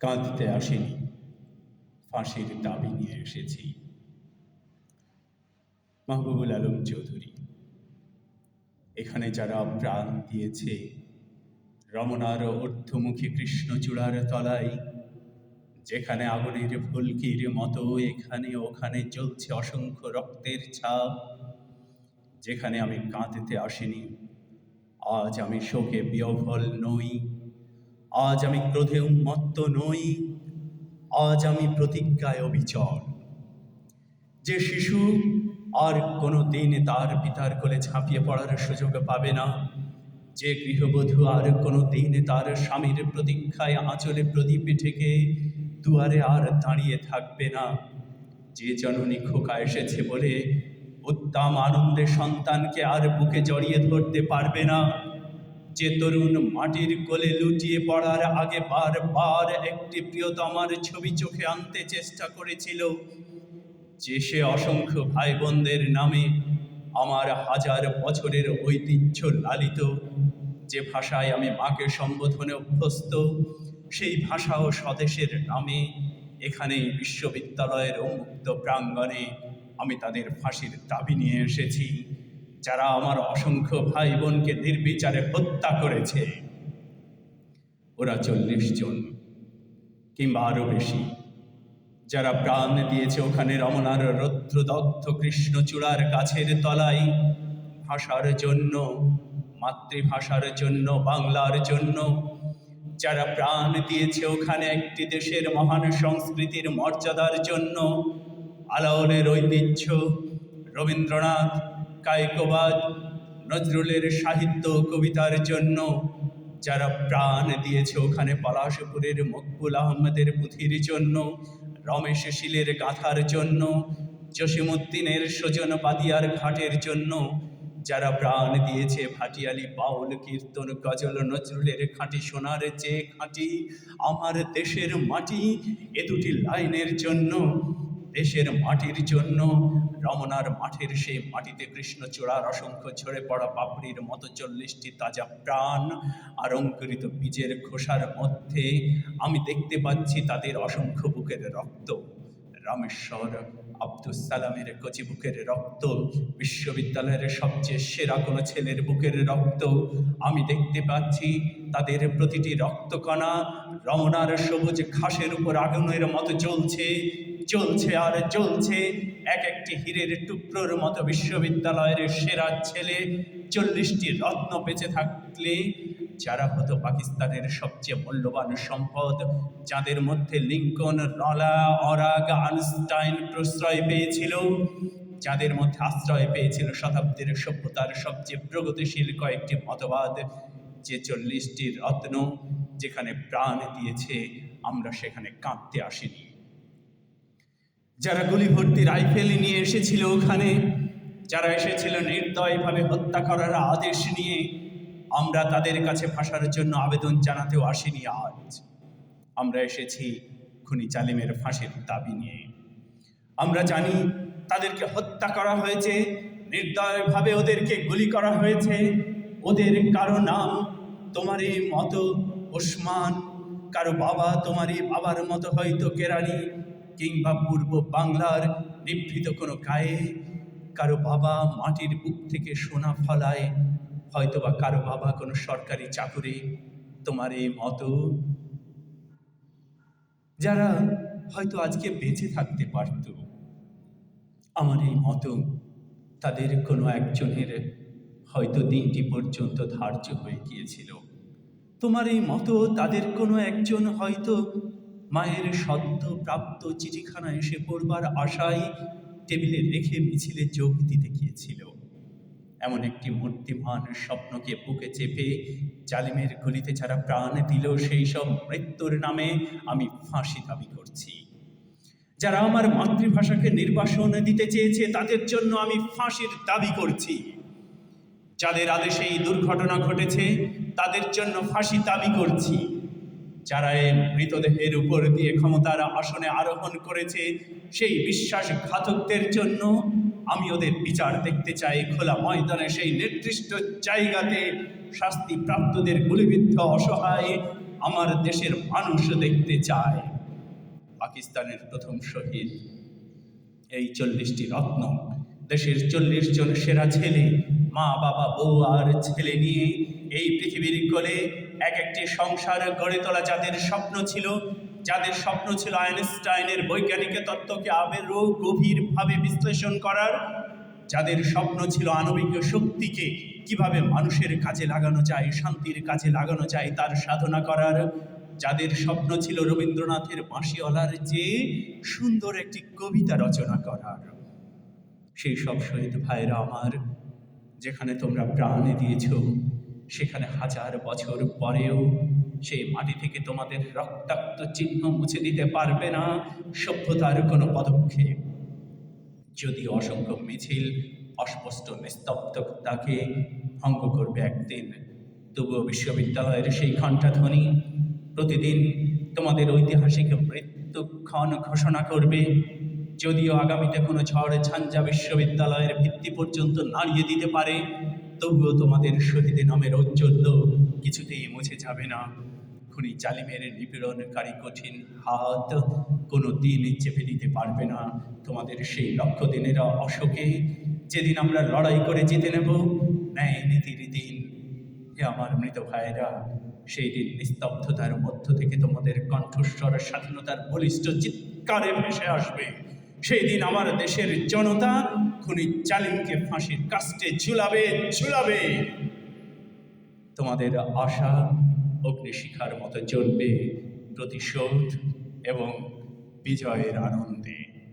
কাঁদতে আসেনি। ফাঁসির দাবি নিয়ে এসেছি। মাহবুবুল আলম চৌধুরী, এখানে যারা প্রাণ দিয়েছে, রমনার ঊর্ধ্বমুখী কৃষ্ণচূড়ার তলায়, যেখানে আগুনের ফুলকির মতো এখানে ওখানে চলছে অসংখ্য রক্তের ছাপ, যেখানে আমি কাঁদতে আসিনি। আজ আমি শোকে বিয়ফল নই। আজ আমি ক্রোধে উন্মত্ত নই, আজ আমি প্রতিজ্ঞায় অবিচল। যে শিশু আর কোনো দিন তার পিতার কোলে ঝাঁপিয়ে পড়ার সুযোগ পাবে না। যে গৃহবধূ আর কোনো দিন তার স্বামীর প্রতীক্ষায় আঁচলে প্রদীপে ঠেকে দুয়ারে আর দাঁড়িয়ে থাকবে না। যে জননী খোকা এসেছে বলে উত্তম আনন্দে সন্তানকে আর বুকে জড়িয়ে ধরতে পারবে না। যে তরুণ মাটির কোলে লুটিয়ে পড়ার আগে বারবার একটি প্রিয়তমার ছবি চোখে আনতে চেষ্টা করেছিল, যে সে অসংখ্য ভাই বোনদের নামে আমার হাজার বছরের ঐতিহ্য লালিত। যে ভাষায় আমি মাকে সম্বোধনে অভ্যস্ত, সেই ভাষা ও স্বদেশের নামে এখানে বিশ্ববিদ্যালয়ের উন্মুক্ত প্রাঙ্গণে আমি তাদের ফাঁসির দাবি নিয়ে এসেছি। যারা আমার অসংখ্য ভাই বোনকে নির্বিচারে হত্যা করেছে, ওরা চল্লিশ জন কিংবা আরও বেশি। যারা প্রাণ দিয়েছে ওখানে রমনার রৌদ্রদগ্ধ কৃষ্ণচূড়ার গাছের তলায়, ভাষার জন্য, মাতৃভাষার জন্য, বাংলার জন্য। যারা প্রাণ দিয়েছে ওখানে একটি দেশের মহান সংস্কৃতির মর্যাদার জন্য। আলাওলের ঐতিহ্য, রবীন্দ্রনাথ কায়কবাদ, নজরুলের সাহিত্য কবিতার জন্য। যারা প্রাণ দিয়েছে ওখানে পলাশপুরের মকবুল আহমেদের পুঁথির জন্য, রমেশ শীলের গাথার জন্য জসিমুদ্দিনের সজন বাদিয়ার ঘাটের জন্য। যারা প্রাণ দিয়েছে ভাটিয়ালি বাউল কীর্তন গজল, নজরুলের খাঁটি সোনার যে খাঁটি, আমার দেশের মাটি এ দুটি লাইনের জন্য। দেশের মাটির জন্য, রমনার মাঠের সেই মাটিতে কৃষ্ণচূড়ার অসংখ্য ঝরে পড়া পাপড়ির মতো চল্লিশটি তাজা প্রাণ আর অঙ্কুরিত বীজের খোসার মধ্যে আমি দেখতে পাচ্ছি তাদের অসংখ্য বুকের রক্ত। রামেশ্বর আব্দুল সালামের কচি বুকের রক্ত, বিশ্ববিদ্যালয়ের সবচেয়ে সেরা কোনো ছেলের বুকের রক্ত। আমি দেখতে পাচ্ছি তাদের প্রতিটি রক্তকণা রমনার সবুজ ঘাসের উপর আগুনের মতো জ্বলছে। চলছে আর চলছে এক একটি হীরের টুকরোর মতো বিশ্ববিদ্যালয়ের সেরা ছেলে। চল্লিশটি রত্ন বেঁচে থাকলে যারা হতো পাকিস্তানের সবচেয়ে মূল্যবান সম্পদ, যাদের মধ্যে লিঙ্কন, রলা, অরাগ আনস্টাইন প্রশ্রয় পেয়েছিল, যাদের মধ্যে আশ্রয় পেয়েছিল শতাব্দীর সভ্যতার সবচেয়ে প্রগতিশীল কয়েকটি মতবাদ, যে চল্লিশটি রত্ন যেখানে প্রাণ দিয়েছে, আমরা সেখানে কাঁদতে আসিনি। যারা গুলি ভর্তি রাইফেল নিয়ে এসেছিল ওখানে, যারা এসেছিল নির্দয়ভাবে হত্যা করার আদেশ নিয়ে, আমরা তাদের কাছে ভাষার জন্য আবেদন জানাতেও আসিনি আজ। আমরা এসেছি খুনি জালিমের ফাঁসির দাবি নিয়ে। আমরা জানি তাদেরকে হত্যা করা হয়েছে, নির্দয়ভাবে ওদেরকে গুলি করা হয়েছে। ওদের কারও নাম তোমারই মতো ওসমান, কারও বাবা তোমারই বাবার মতো হয়তো কেরানি কিংবা পূর্ব বাংলার নিভৃত কোনো গায়ে, কারও বাবা মাটির বুক থেকে সোনা ফলায়, হয়তোবা কারও বাবা কোনো সরকারি চাকুরি তোমার এই মতো। যারা হয়তো আজকে বেঁচে থাকতে পারত, আমার এই মতো, তাদের কোনো একজনের হয়তো দিনটি পর্যন্ত ধার্য হয়ে গিয়েছিল। তোমার এই মতো তাদের কোনো একজন হয়তো মায়ের সদ্য প্রাপ্ত চিঠিখানা এসে পড়বার আশায় টেবিলে রেখে মিছিলে যোগ দিতে গিয়েছিল। এমন একটি মূর্তিমান স্বপ্নকে বুকে চেপে জালিমের গলিতে যারা প্রাণ দিল, সেই সব মৃত্যুর নামে আমি ফাঁসি দাবি করছি। যারা আমার মাতৃভাষাকে নির্বাসন দিতে চেয়েছে, তাদের জন্য আমি ফাঁসির দাবি করছি। যাদের আদেশে এই দুর্ঘটনা ঘটেছে, তাদের জন্য ফাঁসি দাবি করছি। যারা এই মৃতদেহের উপর দিয়ে ক্ষমতার আসনে আরোহণ করেছে, সেই বিশ্বাসঘাতকদের জন্য আমি ওদের বিচার দেখতে চাই। খোলা ময়দানে সেই নির্দিষ্ট জায়গাতে শাস্তি প্রাপ্তদের গুলিবিদ্ধ, অসহায় আমার দেশের মানুষ দেখতে চায়। পাকিস্তানের প্রথম শহীদ, এই চল্লিশটি রত্ন, দেশের চল্লিশ জন সেরা ছেলে, মা, বাবা, বউ আর ছেলে নিয়ে এই পৃথিবীর কোলে এক একটি সংসার গড়ে তোলা যাদের স্বপ্ন ছিল, যাদের স্বপ্ন ছিল আইনস্টাইনের বৈজ্ঞানিক তত্ত্বকে আবেরও গভীরভাবে বিশ্লেষণ করার, যাদের স্বপ্ন ছিল আণবিক শক্তিকে কীভাবে মানুষের কাজে লাগানো যায়, শান্তির কাজে লাগানো যায় তার সাধনা করার, যাদের স্বপ্ন ছিল রবীন্দ্রনাথের বাঁশিওয়ালার চেয়ে সুন্দর একটি কবিতা রচনা করার। সেই সব শহীদ ভাইরা আমার, যেখানে তোমরা প্রাণে দিয়েছ সেখানে হাজার বছর পরেও সেই মাটি থেকে তোমাদের রক্তাক্ত চিহ্ন মুছে দিতে পারবে না, সভ্যতার কোনো পদক্ষেপ। যদিও অসংখ্য মিছিল, অস্পষ্ট নিস্তব্ধতাকে ভঙ্গ করবে একদিন, তবুও বিশ্ববিদ্যালয়ের সেই ঘণ্টাধ্বনি প্রতিদিন তোমাদের ঐতিহাসিক মৃত্যুক্ষণ ঘোষণা করবে। যদিও আগামীতে কোনো ঝড় ঝঞ্ঝা বিশ্ববিদ্যালয়ের ভিত্তি পর্যন্ত নাড়িয়ে দিতে পারে তবুও তোমাদের শহীদ নামের ঔজ্জ্বল্য কিছুতেই মুছে যাবে না। খুনি জালিমের নিপীড়নকারী কঠিন হাত কোনো দিন চেপে দিতে পারবে না। তোমাদের সেই লক্ষ্য দিনের অশোকে, যেদিন আমরা লড়াই করে জিতে নেব, ন্যায় নীতির দিন। হে আমার মৃত ভাইয়েরা, সেই দিন নিস্তব্ধতার মধ্য থেকে তোমাদের কণ্ঠস্বর স্বাধীনতার বলিষ্ঠ চিৎকারে ভেসে আসবে। সেই দিন আমার দেশের জনতা খুনি চালিমকে ফাঁসির কাস্টে ঝুলাবে ঝুলাবে। তোমাদের আশা অগ্নিশিখার মতো জ্বলবে প্রতিশোধ এবং বিজয়ের আনন্দে।